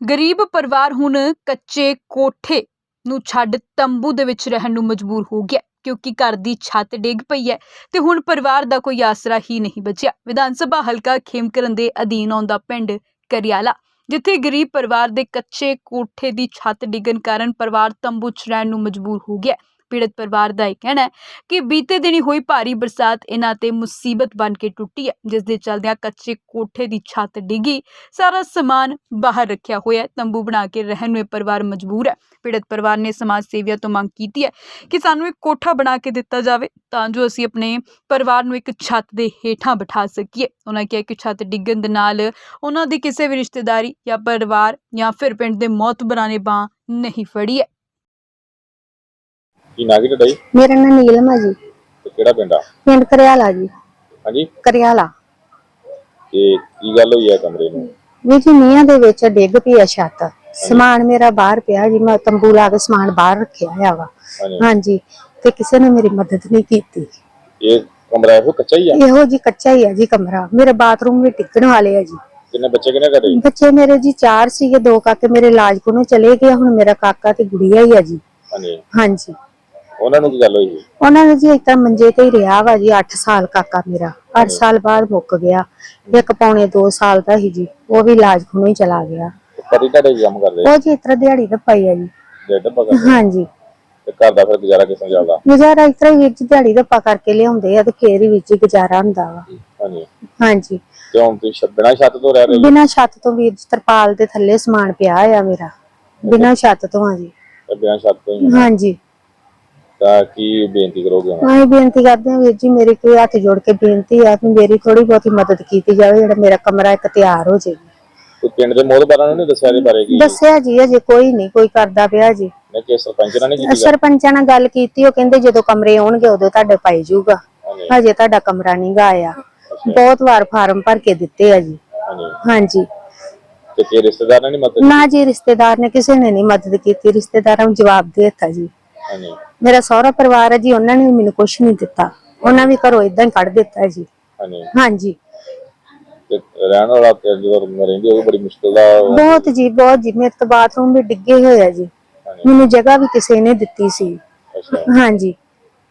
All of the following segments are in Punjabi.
ਗਰੀਬ ਪਰਿਵਾਰ ਹੁਣ ਕੱਚੇ ਕੋਠੇ ਨੂੰ ਛੱਡ ਤੰਬੂ ਦੇ ਵਿੱਚ ਰਹਿਣ ਨੂੰ ਮਜਬੂਰ ਹੋ ਗਿਆ ਕਿਉਂਕਿ ਘਰ ਦੀ ਛੱਤ ਡਿੱਗ ਪਈ ਹੈ ਤੇ ਹੁਣ ਪਰਿਵਾਰ ਦਾ ਕੋਈ ਆਸਰਾ ਹੀ ਨਹੀਂ ਬਚਿਆ। ਵਿਧਾਨ ਸਭਾ ਹਲਕਾ ਖੇਮਕਰਨ ਦੇ ਅਧੀਨ ਆਉਂਦਾ ਪਿੰਡ ਕਰਿਆਲਾ, ਜਿੱਥੇ ਗਰੀਬ ਪਰਿਵਾਰ ਦੇ ਕੱਚੇ ਕੋਠੇ ਦੀ ਛੱਤ ਡਿੱਗਣ ਕਾਰਨ ਪਰਿਵਾਰ ਤੰਬੂ 'ਚ ਰਹਿਣ ਨੂੰ ਮਜਬੂਰ ਹੋ ਗਿਆ ਪੀੜਤ ਪਰਿਵਾਰ ਦਾ ਇਹ ਕਹਿਣਾ ਹੈ ਕਿ ਬੀਤੇ ਦਿਨੀ ਹੋਈ ਭਾਰੀ ਬਰਸਾਤ ਇਹਨਾਂ ਤੇ ਮੁਸੀਬਤ ਬਣ ਕੇ ਟੁੱਟੀ ਹੈ, ਜਿਸ ਦੇ ਚਲਦਿਆਂ ਕੱਚੇ ਕੋਠੇ ਦੀ ਛੱਤ ਡਿੱਗੀ, ਸਾਰਾ ਸਮਾਨ ਬਾਹਰ ਰੱਖਿਆ ਹੋਇਆ ਹੈ, ਤੰਬੂ ਬਣਾ ਕੇ ਰਹਿਣ ਨੂੰ ਇਹ ਪਰਿਵਾਰ ਮਜਬੂਰ ਹੈ। ਪੀੜਤ ਪਰਿਵਾਰ ਨੇ ਸਮਾਜ ਸੇਵੀਆਂ ਤੋਂ ਮੰਗ ਕੀਤੀ ਹੈ ਕਿ ਸਾਨੂੰ ਇੱਕ ਕੋਠਾ ਬਣਾ ਕੇ ਦਿੱਤਾ ਜਾਵੇ ਤਾਂ ਜੋ ਅਸੀਂ ਆਪਣੇ ਪਰਿਵਾਰ ਨੂੰ ਇੱਕ ਛੱਤ ਦੇ ਹੇਠਾਂ ਬਿਠਾ ਸਕੀਏ। ਉਹਨਾਂ ਕਿਹਾ ਕਿ ਛੱਤ ਡਿੱਗਣ ਦੇ ਨਾਲ ਉਹਨਾਂ ਦੀ ਕਿਸੇ ਵੀ ਰਿਸ਼ਤੇਦਾਰੀ ਜਾਂ ਪਰਿਵਾਰ ਜਾਂ ਫਿਰ ਪਿੰਡ ਦੇ ਮੌਤ ਨੇ ਬਾਂਹ ਨਹੀਂ ਫੜੀ ਹੈ। ਕੀ ਨਾਂ ਕੀ ਤੁਹਾਡਾ ਜੀ? ਮੇਰਾ ਨਾਂ ਨੀਲਮ ਹੈ ਜੀ। ਤੇ ਕਿਹੜਾ ਪਿੰਡ ਆ? ਪਿੰਡ ਕਰਿਆਲਾ ਜੀ। ਹਾਂਜੀ। ਕਰਿਆਲਾ। ਤੇ ਕੀ ਗੱਲ ਹੋਈ ਆ ਕਮਰੇ ਨੂੰ? ਵੀ ਜੀ ਮੀਆਂ ਦੇ ਵਿੱਚ ਡਿੱਗ ਪਈ ਆ ਛੱਤ। ਸਮਾਨ ਮੇਰਾ ਬਾਹਰ ਪਿਆ ਜੀ ਮੈਂ ਤੰਬੂ ਲਾ ਕੇ ਸਮਾਨ ਬਾਹਰ ਰੱਖਿਆ ਹੋਇਆ ਵਾ। ਹਾਂਜੀ। ਹਾਂਜੀ। ਤੇ ਕਿਸੇ ਨੇ ਮੇਰੀ ਮਦਦ ਨਹੀਂ ਕੀਤੀ। ਇਹ ਕਮਰਾ ਇਹੋ ਕੱਚਾ ਹੀ ਆ? ਇਹੋ ਜੀ ਕੱਚਾ ਹੀ ਆ ਜੀ ਕਮਰਾ। ਮੇਰੇ ਬਾਥਰੂਮ ਵੀ ਟਿਕਣ ਵਾਲੇ ਆ ਜੀ। ਕਿੰਨੇ ਬੱਚੇ ਕਿੰਨੇ ਘਰੇ ਬੱਚੇ ਮੇਰੇ ਜੀ ਚਾਰ ਸੀਗੇ ਦੋ ਕਾਕੇ ਮੇਰੇ ਇਲਾਜ ਕੋਲੋਂ ਚਲੇ ਗਏ ਹੁਣ ਮੇਰਾ ਕਾਕਾ ਤੇ ਗੁੜੀਆ ਹੀ ਆ ਜੀ। ਹਾਂਜੀ। ਹਾਂਜੀ। ਉਹਨਾਂ ਨੂੰ ਕੀ ਗੱਲ ਹੋਈ ਸੀ? ਉਹਨਾਂ ਨੇ ਜੀ ਇੱਕ ਤਾਂ ਮੰਜੇ ਤੇ ਹੀ ਰਿਹਾ ਵਾ ਜੀ 8 ਸਾਲ ਕਾਕਾ ਮੇਰਾ। 8 ਸਾਲ ਬਾਅਦ ਮੁੱਕ ਗਿਆ। ਇੱਕ ਪੌਣੇ 2 ਸਾਲ ਦਾ ਹੀ ਜੀ ਉਹ ਵੀ ਇਲਾਜ ਹੀ ਚਲਾ ਗਿਆ। ਪਤੀ ਤੁਹਾਡੇ ਕੀ ਕੰਮ ਕਰਦੇ? ਉਹ ਜੀ ਇਤਰਾ ਦਿਹਾੜੀ ਦਾ ਪਾਈ ਆ ਜੀ। ਡੇਢ ਪਕੜ ਹਾਂਜੀ। ਤੇ ਘਰ ਦਾ ਫਿਰ ਗੁਜ਼ਾਰਾ ਕਿਸ ਤਰ੍ਹਾਂ ਚੱਲਦਾ? ਗੁਜ਼ਾਰਾ ਇਤਰਾ ਹੀ ਵੀਰ ਜੀ ਦਿਹਾੜੀ ਦਾ ਪਾ ਕਰਕੇ ਲਿਆਉਂਦੇ ਆ ਤੇ ਫੇਰ ਹੀ ਵਿੱਚ ਹੀ ਗੁਜ਼ਾਰਾ ਹੁੰਦਾ ਵਾ। ਹਾਂਜੀ। ਹਾਂਜੀ। ਹੁਣ ਤੁਸੀਂ ਛ- ਬਿਨਾਂ ਛੱਤ ਤੋਂ ਰਹਿ ਰਹੇ ਜੀ? ਬਿਨਾਂ ਛੱਤ ਤੋਂ ਵੀਰ ਜੀ ਤਰਪਾਲ ਦੇ ਥੱਲੇ ਸਮਾਨ ਪਿਆ ਆ ਮੇਰਾ। ਬਿਨਾਂ ਛੱਤ ਤੋਂ ਆ ਜੀ। ਤੇ ਬਿਨਾਂ ਛੱਤ ਤੋਂ ਹੀ ਹਾਂਜੀ। ਤਾਂ ਕੀ ਬੇਨਤੀ ਕਰੋਗੇ ਹੁਣ ਮੈਂ ਬੇਨਤੀ ਕਰਦੇ ਹਾਂ ਵੀਰ ਜੀ ਮੇਰੀ ਕੋਈ ਹੱਥ ਜੋੜ ਕੇ ਬੇਨਤੀ ਆ ਕਿ ਮੇਰੀ ਥੋੜੀ ਬਹੁਤੀ ਮਦਦ ਕੀਤੀ ਜਾਵੇ ਜਿਹੜਾ ਮੇਰਾ ਕਮਰਾ ਇੱਕ ਤਿਆਰ ਹੋ ਜਾਵੇ ਕੋਈ ਪਿੰਡ ਦੇ ਮੋਹਤਬਾਰਾਂ ਨੂੰ ਨਹੀਂ ਦੱਸਿਆ ਇਹਦੇ ਬਾਰੇ ਕੀ? ਦੱਸਿਆ ਜੀ ਅਜੇ ਕੋਈ ਨਹੀਂ ਕੋਈ ਕਰਦਾ ਪਿਆ ਜੀ। ਨੇ ਕਿ ਸਰਪੰਚ ਨਾਲ ਨਹੀਂ ਕੀਤੀ ਗੱਲ? ਸਰਪੰਚਾਂ ਨਾਲ ਗੱਲ ਕੀਤੀ ਉਹ ਕਹਿੰਦੇ ਜਦੋਂ ਕਮਰੇ ਆਉਣਗੇ ਉਦੋਂ ਤੁਹਾਡੇ ਪਾਈ ਜਾਊਗਾ। ਹਾਂਜੀ। ਹਜੇ ਤੁਹਾਡਾ ਕਮਰਾ ਨਹੀਂ ਗਾ ਆਇਆ। ਬਹੁਤ ਵਾਰ ਫਾਰਮ ਭਰ ਕੇ ਦਿੱਤੇ ਆ ਜੀ। ਹਾਂਜੀ। ਹਾਂਜੀ। ਤੇ ਕੀ ਰਿਸ਼ਤੇਦਾਰ ਨੇ ਮਦਦ ਨਾ ਜੀ ਰਿਸ਼ਤੇਦਾਰ ਨੇ ਕਿਸੇ ਨੇ ਨਹੀਂ ਮਦਦ ਕੀਤੀ ਰਿਸ਼ਤੇਦਾਰਾਂ ਨੂੰ ਜਵਾਬ ਦੇ ਦਿੱਤਾ ਜੀ। ਹਾਂਜੀ ਮੇਰਾ ਸਹੁਰਾ ਪਰਿਵਾਰ ਹੈ ਜੀ ਉਹਨਾਂ ਨੇ ਵੀ ਮੈਨੂੰ ਕੁਝ ਨਹੀਂ ਦਿੱਤਾ। ਉਹਨਾਂ ਵੀ ਘਰੋਂ ਇਦਾਂ ਹੀ ਕੱਢ ਦਿੱਤਾ ਜੀ। ਹਾਂਜੀ। ਹਾਂਜੀ। ਤੇ ਰਹਿਣ ਵਾਲਾ ਤੇ ਜਦੋਂ ਰਹਿੰਦੀ ਉਹ ਬੜੀ ਮੁਸ਼ਕਿਲ ਦਾ ਬਹੁਤ ਜੀ ਬਹੁਤ ਜੀ। ਮੇਰੇ ਤਾਂ ਬਾਥਰੂਮ ਵੀ ਡਿੱਗੇ ਹੋਏ ਆ ਜੀ। ਮੈਨੂੰ ਜਗ੍ਹਾ ਵੀ ਕਿਸੇ ਨੇ ਦਿੱਤੀ ਸੀ। ਅੱਛਾ। ਹਾਂਜੀ।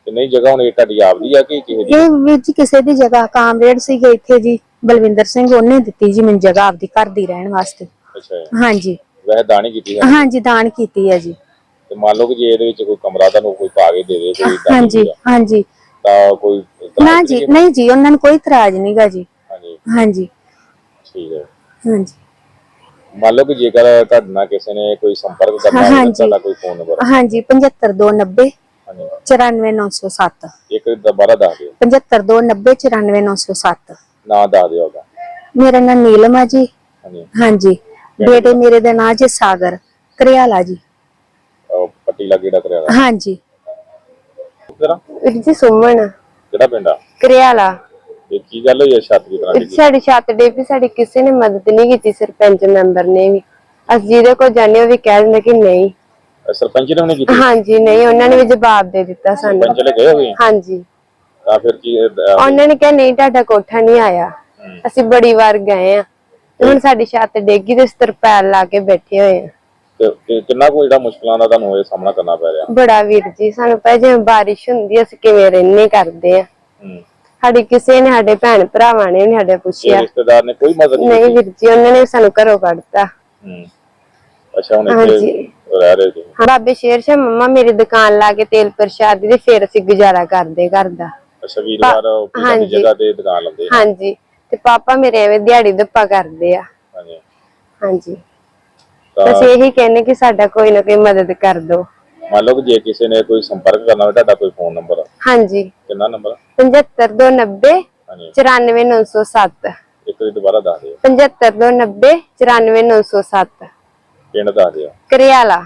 ਤੇ ਨਹੀਂ ਜਗ੍ਹਾ ਹੁਣ ਇਹ ਤੁਹਾਡੀ ਆਪਦੀ ਆ ਕਿ ਕਿਸੇ ਦੀ ਇਹ ਵੀਰ ਜੀ ਕਿਸੇ ਦੀ ਜਗ੍ਹਾ ਕਾਮਰੇਡ ਸੀਗੇ ਇੱਥੇ ਜੀ। ਬਲਵਿੰਦਰ ਸਿੰਘ ਉਹਨੇ ਦਿੱਤੀ ਜੀ ਮੈਨੂੰ ਜਗ੍ਹਾ ਆਪਦੀ ਘਰ ਦੀ ਰਹਿਣ ਵਾਸਤੇ। ਅੱਛਾ। ਹਾਂਜੀ। ਵੈਸੇ ਦਾਣੀ ਕੀਤੀ ਹੈ। ਹਾਂਜੀ ਦਾਨ ਕੀਤੀ ਹੈ ਜੀ। ਤੇ ਮੰਨ ਲਓ ਕਿ ਜੇ ਇਹਦੇ ਵਿੱਚ ਕੋਈ ਕਮਰਾ ਤੁਹਾਨੂੰ ਕੋਈ ਪਾ ਕੇ ਦੇ ਦੇ ਕੋਈ ਏਦਾਂ ਦੀ ਹਾਂਜੀ ਚੀਜ਼ ਆ, ਹਾਂਜੀ। ਤਾਂ ਕੋਈ ਇਤਰਾਜ਼ ਨਾ ਜੀ ਨਹੀਂ ਜੀ ਉਹਨਾਂ ਨੂੰ ਕੋਈ ਇਤਰਾਜ਼ ਨਹੀਂਗਾ ਜੀ। ਹਾਂਜੀ। ਹਾਂਜੀ। ਠੀਕ ਹੈ। ਹਾਂਜੀ। ਮੰਨ ਲਓ ਕਿ ਜੇਕਰ ਤੁਹਾਡੇ ਨਾਲ ਕਿਸੇ ਨੇ ਕੋਈ ਸੰਪਰਕ ਕਰਨਾ ਹੋਵੇ ਹਾਂਜੀ। ਤੁਹਾਡਾ ਕੋਈ ਫੋਨ ਨੰਬਰ ਹਾਂਜੀ 75290 ਹਾਂਜੀ। 94907 ਇੱਕ ਦੁਬਾਰਾ ਦੱਸ ਦਿਓ। 75290 94907 ਨਾਂ ਦੱਸ ਦਿਓ ਉਹਦਾ। ਮੇਰਾ ਨਾਮ ਨੀਲਮ ਆ ਜੀ। ਹਾਂਜੀ। ਹਾਂਜੀ। ਬੇਟੇ ਮੇਰੇ ਦਾ ਨਾਂ ਜੀ ਸਾਗਰ ਕਰਿਆਲਾ ਜੀ। ਪੱਟੀ ਲੱਗੇ ਜਿਹੜਾ ਕਰਿਆ ਹਾਂਜੀ ਤੇਰਾ ਵੀਰ ਜੀ ਸੁਮਨ ਕਿਹੜਾ ਪਿੰਡ ਆ? ਕਰਿਆਲਾ। ਇਹ ਕੀ ਗੱਲ ਹੋਈ ਹੈ ਛੱਤ ਦੀ ਤਰ੍ਹਾਂ? ਦੀ ਸਾਡੀ ਛੱਤ ਡੇ ਵੀ ਸਾਡੀ ਕਿਸੇ ਨੇ ਮਦਦ ਨਹੀਂ ਕੀਤੀ ਸਰਪੰਚ ਮੈਂਬਰ ਨੇ ਵੀ। ਅਸੀਂ ਜਿਹਦੇ ਕੋਲ ਉਹ ਵੀ ਕਹਿ ਦਿੰਦੇ ਕਿ ਨਹੀਂ। ਸਰਪੰਚ ਨੇ ਉਹਨੇ ਕੀਤੀ? ਹਾਂਜੀ ਨਹੀਂ ਉਹਨਾਂ ਨੇ ਵੀ ਜਵਾਬ ਦੇ ਦਿੱਤਾ ਸਾਨੂੰ। ਸਰਪੰਚ ਲੈ ਗਏ ਹੋਏ ਹਾਂਜੀ। ਤਾਂ ਫਿਰ ਕੀ ਅਹ, ਉਹਨਾਂ ਨੇ ਕਿਹਾ ਨਹੀਂ ਤੁਹਾਡਾ ਕੋਠਾ ਨਹੀਂ ਆਇਆ। ਹਮ, ਅਸੀਂ ਬੜੀ ਵਾਰ ਗਏ ਆ। ਹੁਣ ਸਾਡੀ ਛੱਤ ਡੇਗੀ ਤੇ ਤਰਪੈਲ ਲਾ ਕੇ ਬੈਠੇ ਹੋਏ ਆ। ਤੇ ਕਿ- ਕਿੰਨਾ ਕੋ ਜਿਹੜਾ ਮੁਸ਼ਕਲਾਂ ਦਾ ਤੁਹਾਨੂੰ ਇਹ ਸਾਹਮਣਾ ਕਰਨਾ ਪੈ ਰਿਹਾ? ਬੜਾ ਵੀਰ ਜੀ ਸਾਨੂੰ ਪਤਾ ਜਿਵੇਂ ਬਾਰਿਸ਼ ਹੁੰਦੀ ਆ, ਅਸੀਂ ਕਿਵੇਂ ਰਹਿੰਦੇ ਕਰਦੇ ਆ। ਹੂੰ। ਸਾਡੀ ਕਿਸੇ ਨੇ ਸਾਡੇ ਭੈਣ ਭਰਾਵਾਂ ਨੇ ਨੀ ਸਾਡੇ ਪੁੱਛਿਆ। ਰਿਸ਼ਤੇਦਾਰ ਨੇ ਕੋਈ ਮਦਦ ਨਹੀਂ ਨਹੀਂ ਵੀਰ ਜੀ ਉਹਨਾਂ ਨੇ ਸਾਨੂੰ ਘਰੋਂ ਕੱਢਤਾ। ਹੂੰ। ਅੱਛਾ ਹੁਣ ਹਾਂਜੀ। ਇੱਥੇ ਰਹਿ ਰਹੇ ਤੁਸੀਂ? ਹਾਂ, ਬਾਬੇ ਸ਼ੇਰ ਸ਼ਾਹ ਮੰਮਾ ਮੇਰੀ ਦੁਕਾਨ ਲਾ ਕੇ ਤੇਲ ਪ੍ਰਸ਼ਾਦ ਦੀ ਫਿਰ ਅਸੀਂ ਗੁਜ਼ਾਰਾ ਕਰਦੇ ਘਰ ਦਾ। ਅੱਛਾ ਵੀਰਵਾਰ ਉਹ ਦੀ ਹਾਂਜੀ। ਜਗ੍ਹਾ ਤੇ ਦੁਕਾਨ ਲਾਉਂਦੇ ਆ। ਹਾਂਜੀ। ਤੇ ਪਾਪਾ ਮੇਰੇ ਐਵੇਂ ਦਿਹਾੜੀ ਦੱਪਾ ਕਰਦੇ ਆ। ਹਾਂਜੀ। ਹਾਂਜੀ। ਅਸੀਂ ਇਹੀ ਕਹਿੰਨੇ ਕਿ ਸਾਡਾ ਕੋਈ ਨਾ ਕੋਈ ਮਦਦ ਕਰ ਦਿਓ ਮੰਨ ਲਓ ਕਿ ਜੇ ਕਿਸੇ ਨੇ ਕੋਈ ਸੰਪਰਕ ਕਰਨਾ ਹੋਵੇ ਤੁਹਾਡਾ ਕੋਈ ਫੋਨ ਨੰਬਰ ਹਾਂਜੀ। ਕਿੰਨਾ ਨੰਬਰ 75290 ਹਾਂਜੀ। 94907 ਇੱਕ ਵਾਰੀ ਦੁਬਾਰਾ ਦੱਸ ਦਿਓ। 75290 94907 ਪਿੰਡ ਦੱਸ ਦਿਓ। ਕਰਿਆਲਾ।